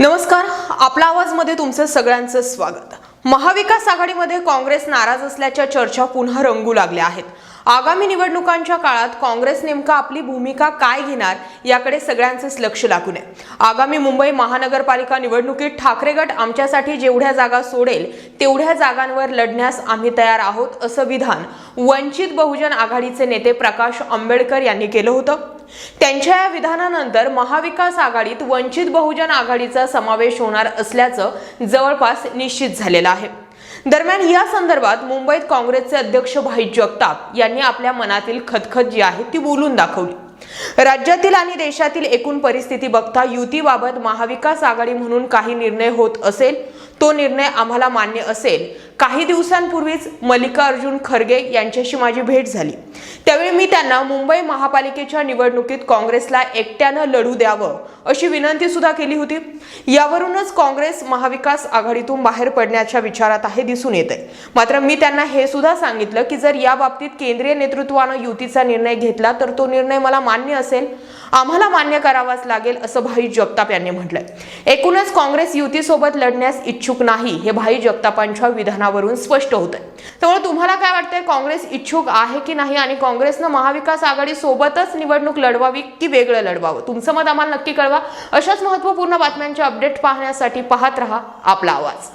नमस्कार आपला आवाजमध्ये तुमचं सगळ्यांचं स्वागत. महाविकास आघाडीमध्ये काँग्रेस नाराज असल्याच्या चर्चा पुन्हा रंगू लागल्या आहेत. आगामी निवडणुकांच्या काळात काँग्रेस नेमका आपली भूमिका काय घेणार याकडे सगळ्यांचंच लक्ष लागून आहे आगामी मुंबई महानगरपालिका निवडणुकीत ठाकरे गट आमच्यासाठी जेवढ्या जागा सोडेल तेवढ्या जागांवर लढण्यास आम्ही तयार आहोत असं विधान वंचित बहुजन आघाडीचे नेते प्रकाश आंबेडकर यांनी केलं होतं. त्यांच्या या विधानानंतर महाविकास आघाडीत वंचित बहुजन आघाडीचा समावेश होणार असल्याचं जवळपास निश्चित झालेलं आहे. दरम्यान या संदर्भात मुंबईत काँग्रेसचे अध्यक्ष भाई जगताप यांनी आपल्या मनातील खतखत जी आहे ती बोलून दाखवली. राज्यातील आणि देशातील एकूण परिस्थिती बघता युतीबाबत महाविकास आघाडी म्हणून काही निर्णय होत असेल तो निर्णय आम्हाला मान्य असेल. काही दिवसांपूर्वीच मल्लिकार्जुन खरगे यांच्याशी माझी भेट झाली. त्यावेळी मी त्यांना मुंबई महापालिकेच्या निवडणुकीत काँग्रेसला एकट्यानं लढू द्यावं अशी विनंती सुद्धा केली होती. यावरूनच काँग्रेस महाविकास आघाडीतून बाहेर पडण्याच्या विचारात आहे दिसून येत आहे मात्र मी त्यांना हे सुद्धा सांगितलं की जर या बाबतीत केंद्रीय नेतृत्वानं युतीचा निर्णय घेतला तर तो निर्णय मला मान्य असेल. आम्हाला मान्य करावाच लागेल असं भाई जगताप यांनी म्हटलंय. एकूणच काँग्रेस युतीसोबत लढण्यास इच्छुक नाही हे भाई जगतापांच्या विधानावरून स्पष्ट होत आहे त्यामुळे तुम्हाला काय वाटतंय काँग्रेस इच्छुक आहे की नाही? आणि काँग्रेसनं महाविकास आघाडी सोबतच निवडणूक लढवावी की वेगळं लढवावं? तुमचं मत आम्हाला नक्की कळवा. अशाच महत्त्वपूर्ण बातम्यांचे अपडेट पाहण्यासाठी पाहत रहा आपला आवाज.